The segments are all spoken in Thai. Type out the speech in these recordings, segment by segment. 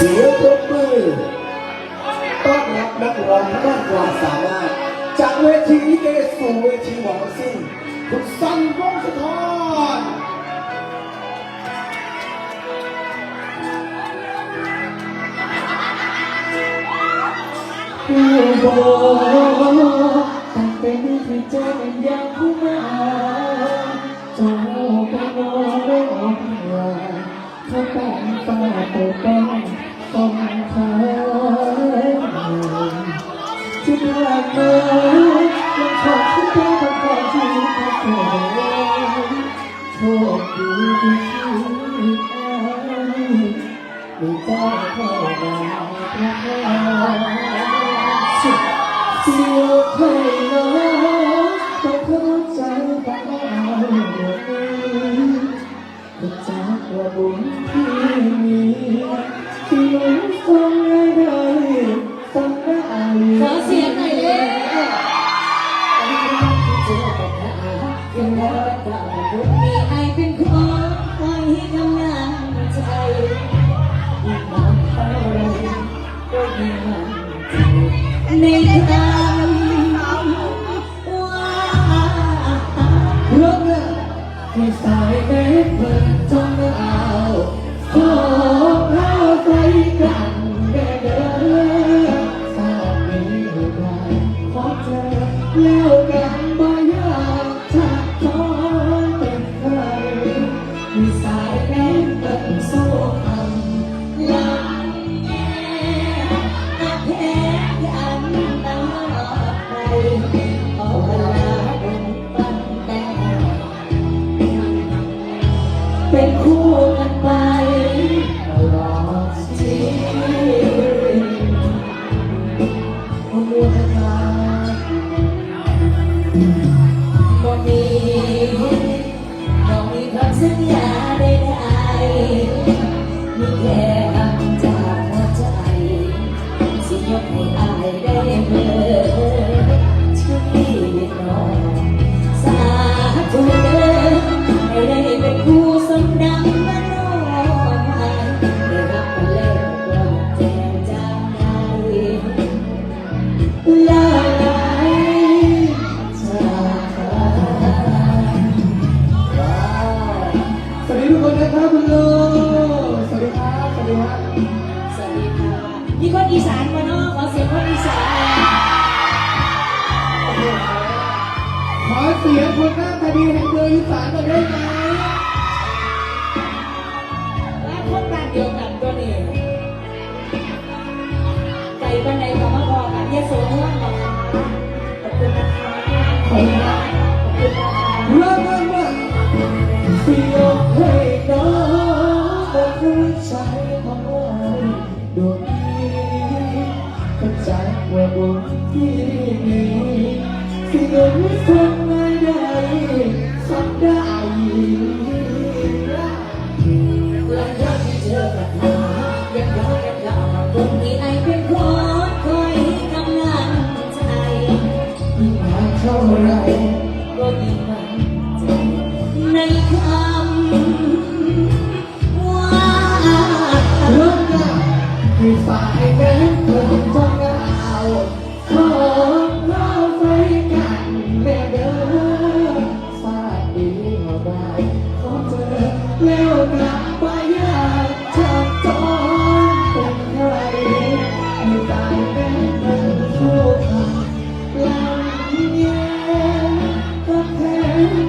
เสียงปรบมือต้อนรับนักร้องมากความสามารถ จากเวทีนี้เกสู่เวทีหวังสิ้นคุณสันวงสะท้อนผู้บอกตั้งแต่นี้คือเจอเป็นอย่างผู้มาจาไปนอนร้องไห้เธาแต่งตาตัวเป็ ต้องคอยที่เมื่อเมื่อยังชอบที่ต้ความจริงกับเธอโชคดีที่ชีวิตอ้ายไม่ต้องเข้ามาประเสียวเคยน้ต้องจันแว It's a problem to me. ขอเสียงหน่อยเลยมีไอเป็นของคอยให้กำลังใจอีกวันเท่าไรก็ยิ่งมันในทางว่าโลกเมื่อที่สายแดดเปิดจอ Yeah. มีคนอีสานมาเนาะขอเสียงคนอีสานเลยขอเสียงคนหน้าตาดีแห่งเมืองอีสานหน่อด้ไหม Thank you.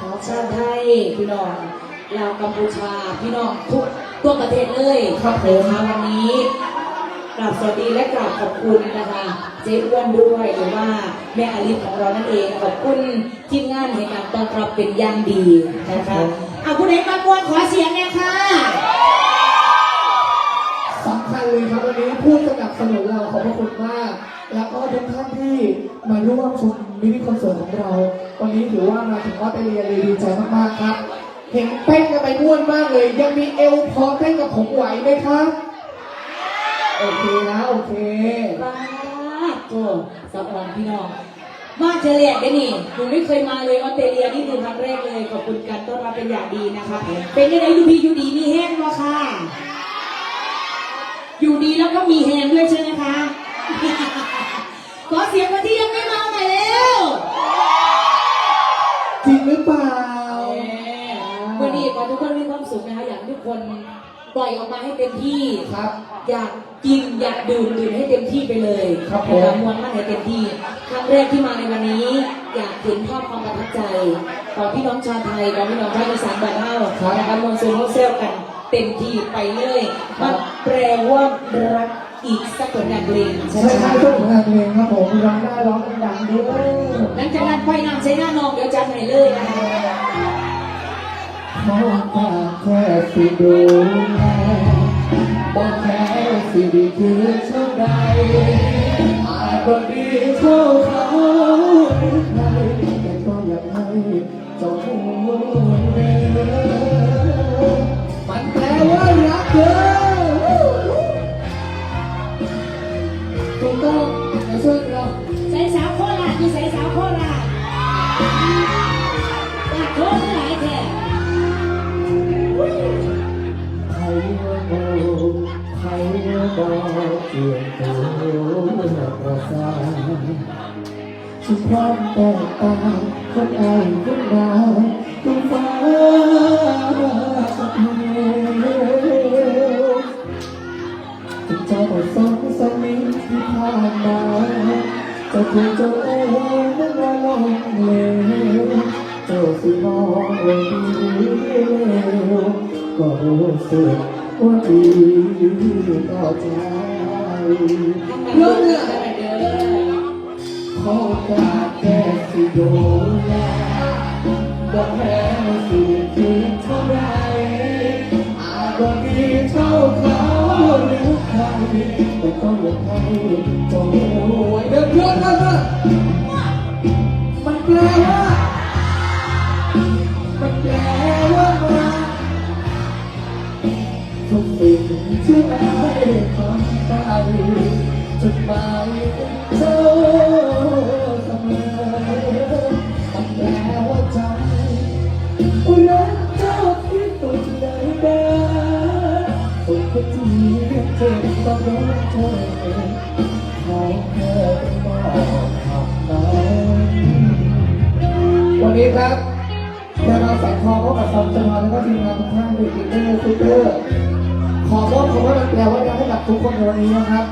ขอชาติไทยพี่น้องลาวกัมพูชาพี่น้องทุกทั่วประเทศเลยครับผมมาวันนี้กราบสวัสดีและกราบขอบคุณนะคะ เจ๊อ้วนด้วยหรือว่าแม่อลิฟของเรานั่นเองขอบคุณทีมงานในการต้อนรับเป็นอย่างดีนะคะเอาคุณเอกมากวนขอเสียงเลยค่ะสำคัญเลยครับวันนี้ผู้สนับสนุนเราขอบพระคุณมาก แล้วก็ทุกท่านที่มาร่วมชมมินิคอนเสิร์ตของเรา วันนี้ถือว่ามาถึงวัดไปเรียนเลยดีใจมากๆครับ เห็นเต้นกันไปม่วนมากเลย ยังมีเอวพอเต้นกับผมไหวไหมครับ โอเคนะโอเคป้าดโตัวสาวอ่อนพี่น้องมาเจเลียดกันนี่หนูไม่เคยมาเลยออสเตรเลียนี่คือครั้งแรกเลยขอบคุณการต้อนรับเป็นอย่างดีนะคะเป็นยังไงอยู่ดีอยู่ดีมีแห้งมาค่ะอยู่ดีแล้วก็มีแฮงด้วยใช่ไหมคะ อเสียงคนที่ยังไม่มาหน่อยเร็วจริงหรือเปล่าวันนี้ขอทุกคนมีความสุขนะคะอยากให้ทุกคนปล่อยออกมาให้เต็มที่ครับ อยากกินอยากดื่มดื่มให้เต็มที่ไปเลยครับผมนะะมวนมากให้เต็มที่ครั้งแรกที่มาในวันนี้ อยากเห็นภาพความประทับใจของพี่น้องชาวไทยของพี่น้องชาวอีสานบ้านเฮานะคะมวลซูนโฮเซลกันเต็มที่ไปเลยมันแปลว่ารัก อีกสักผลงานเพลงใช่ไหมใช่ใช่คะทุกผลงานเพลงครับผมร้องได้ร้องดังๆด้วยหลังจากนั้นไปนำใช้หน้านองเดี๋ยวจัดให้เลยนะคะขอฝากแค่สิดูแลบอกแค่สิดีคือเท่าใดอาจบ่ดีเท่าเขาหรือใครแต่ก็อยากให้เจ้าหูเรื่องมันแปลว่ารักเธอ ฉันพร้อมแต่ตางคนไอ้คนดาวคนฟ้าสักเถึงเจ้าสองสามีที่ผ่านมาจะถูกเจ้าเอ๋ยนั้นว่าลงเลว จ้าสิมองว่าดีเลวก็รู้สึกว่าดีต่อใจรื่องเรื่องอะไรเด้อขอการแค่สิโดนบอกแค่สิคิดเท่าไรอาจก็ดีเท่าเขาหรือใครแต่ก็อยากให้จงรู้ไว้เดินเพื่อนกันนะมันแปลว่า สิ่งที่ได้ทำไปจดหมายเธอเสมอมันแปลว่าใจรักเจ้าที่สุดเลยเด้อสุดที่เจ็บต้องรักเธอขอแค่เป็นบอกคำนั้นวันนี้ครับดาราแสงทองพบกับซอมจนแล้วก็ทีมงานทุกท่านในทีมเตอร์ซูเปอร์ ขอมอบคำว่าแปลว่ารักให้กับทุกคนในวันนี้นะครับ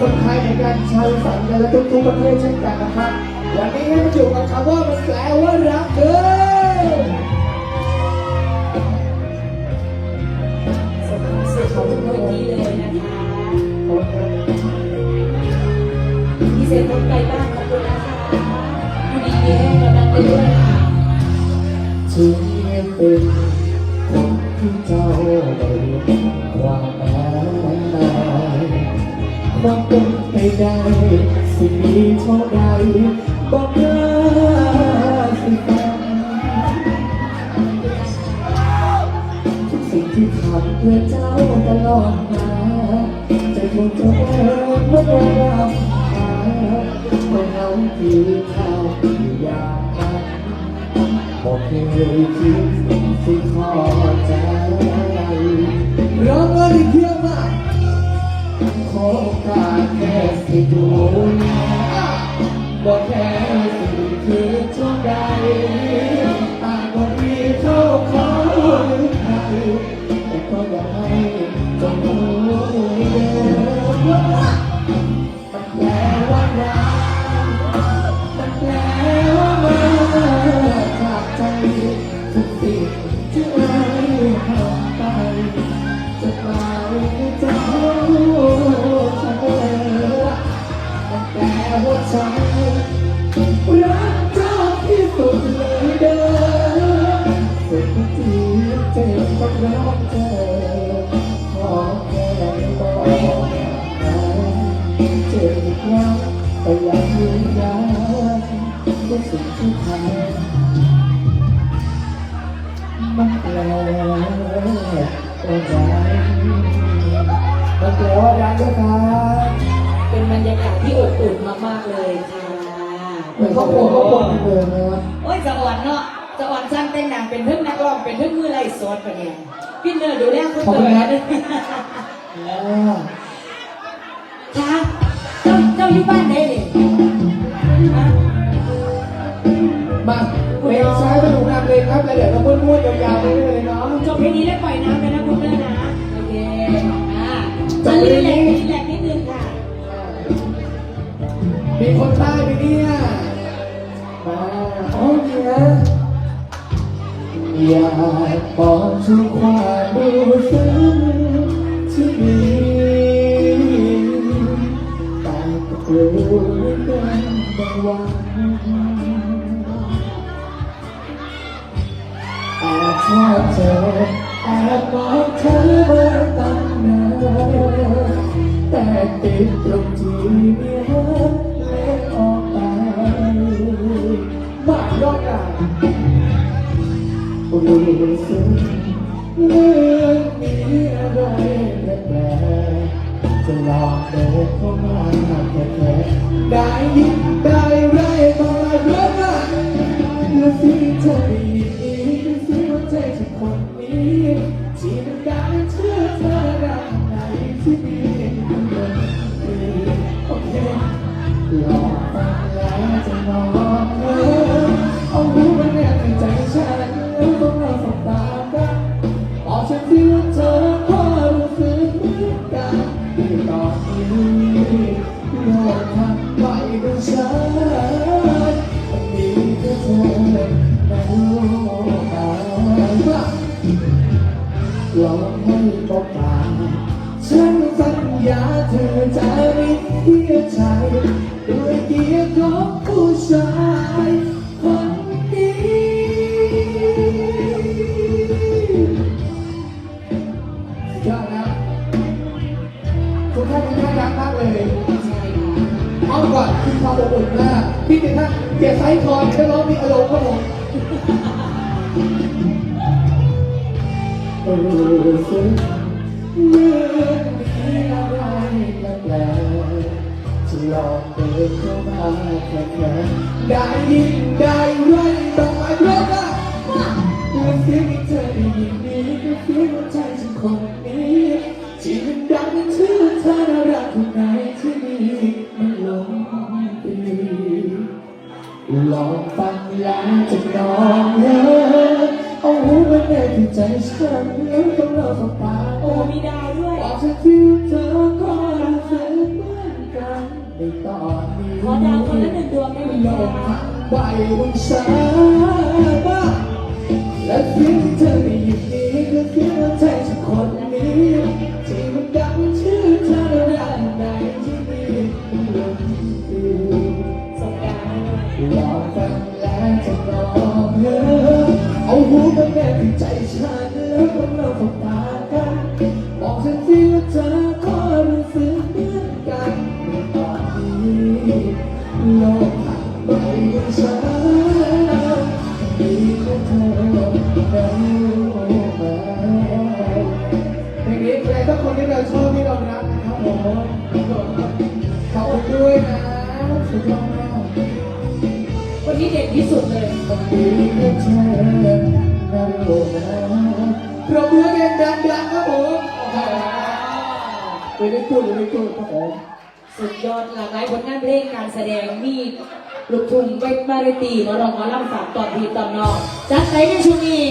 คนไทยเหมือนกันชาวอีสานกันและทุกๆประเทศเช่นกันนะครับวันนี้ให้มาอยู่กับคำว่ามันแปลว่ารักเด้อสำหรับสื่อของทุกคนที่เลยนะคะพิเศษคนไกลบ้านขอบคุณนะคะอยู่ดีมีแห้งกับดังไปด้วยค่ะถึงเป็นคนที่เจ้าได้ค ว่ามหมายความเป็นไปได้สิ่งนี้เท่าใดบอกเธอสิฟังทุกสิ่งที่ทำเพื่อเจ้าตลอดมาจะถูกเธอเมื่อรับมาเมื่เราที่เขาอยากบอกเคยคิดสิ่ กาสแค่สิดูบอกแค่สิ่งคือเท่าใดต่างคนมีเท่าเขาหรือใครแต่ก็อยากให้ มันแปลว่ารักมันแปลว่ารักนะครับเป็นบรรยากาศที่อบอุ่นมากๆเลยค่ะเหมือนครอบครัวครอบครัวเหมือนเดิมโอ้ยจะอ่อนเนาะจะอ่อนช่างเต้นหนังเป็นเพิ่งนักร้องเป็นเพิ่งมือไล่สปะเนี่ยพี่เนอร์ดูแลคุณเตคุณยครับค่ะเจ้าเจ้าอยู่บ้านได้เลยฮะ มาเพลงซ้ายสนุกนำเลยครับแล้วเดี๋ยวเราม้วนๆยาวๆไปเรื่อยๆเนาะจบเพลงนี้แล้วปล่อยน้ำไปนะคุณเนอร์นะโอเคอ่าจจะบเพลรีงแลนี้กซ์รีแลกซ์นิดนึงค่ะ มีคนใต้ไหมเนี่ยมาโอ้ยนะอยากบอกทุกความรู้สึกที่มีแต่ก็กลัวเหลือเกินบางวัน ชอบเธอแอบมองเธอมาตั้งนานแต่ติดตรงที่มีรักเล็กออกไปมากยอดอะรู้สึกเรื่องมีอะไรแปลกจะลองเดินเข้ามาแค่ๆได้ สัญญาเธอจะม่เสียใจด้วยเกียรของผู้ชายคนนี้ยอดนะทุกท่านทุกท่านรักมากเลยเอาก่อนคือความอบอุ่นมากพี่ติดท่านเกียรติไซส์คอนแค่ร้องมีอารมณ์ครับผมเหมือน ลองเดินเข้ามาแค่ๆได้ยินได้ไรต้องมาเยอะนะและเสียงที่เธอได้ยินนี้ก็เสียงหัวใจฉันคนนี้ที่มันดังชื่อเธอน่ารักที่ไหนที่นี่มันหลงไปลองฟังแล้วจะนอนเลิกเอาหูมาแนบที่ใจฉันแล้วต้องเราสบตา ไหลากหลายผลงานเพลงการแสดงมีลูกทุ่งเวทบาริตีมาลองมาล่ำฝากตอนพีตอนนอกจัดไปในช่วงนี้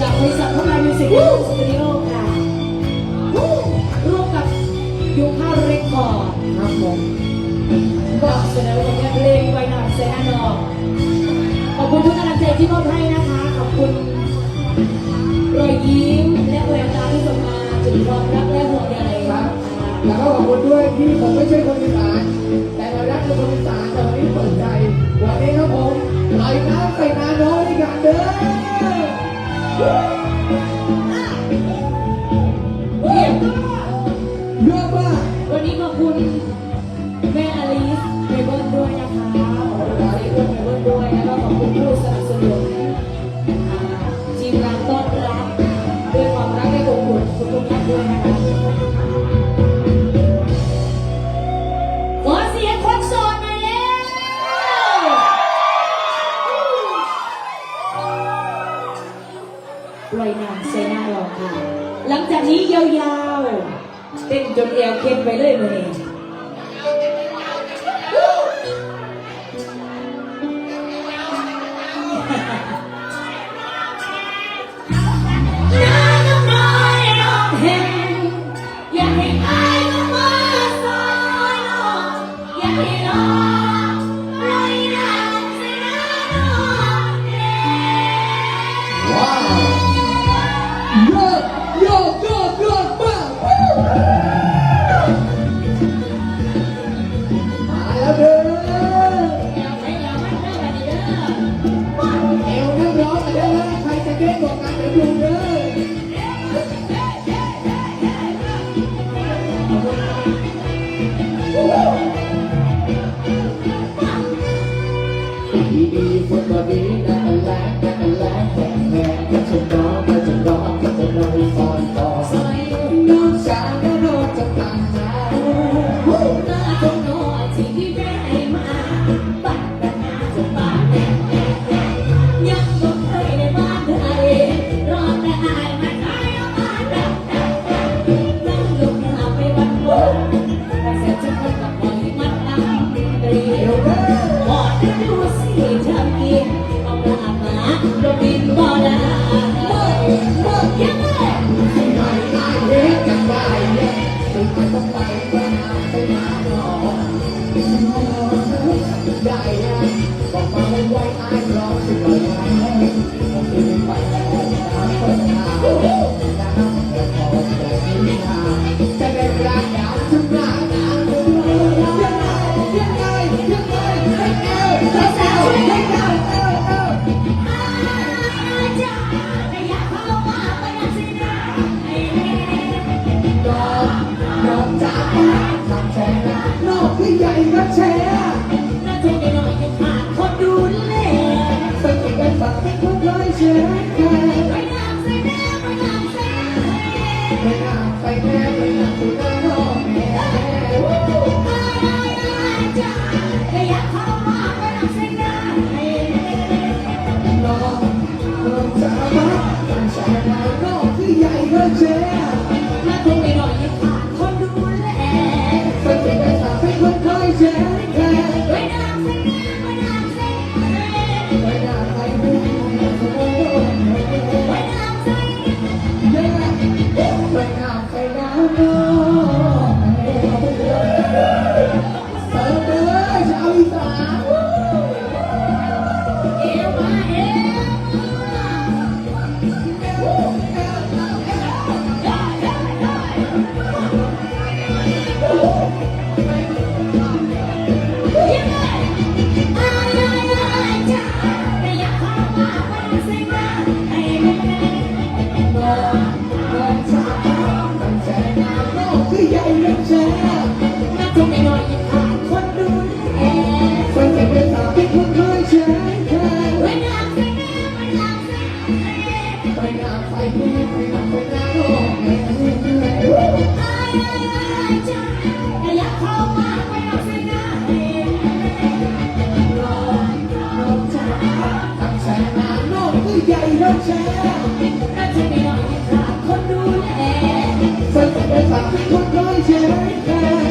จากบริษัทพมามิวสิกสตูดิโอค่ะร่วมกับยูคาเรคคอร์ดครับผมก็เสนอผลงานเพลงไว้นอนเซนานอกขอบคุณทุกกำลังใจที่มอบให้นะคะขอบคุณรอยยิ้มและแววตาที่ส่งมาถึงความรักและห่วงใย แล้วก็ขอบคุณด้วยที่ผมไม่ใช่คนอีสานแต่เรารักเป็นคนอีสานแต่วันนี้เปิดใจ วันนี้ครับผมไหลน้ำใส่นาน้อยด้วยกันเด้อ Thank you.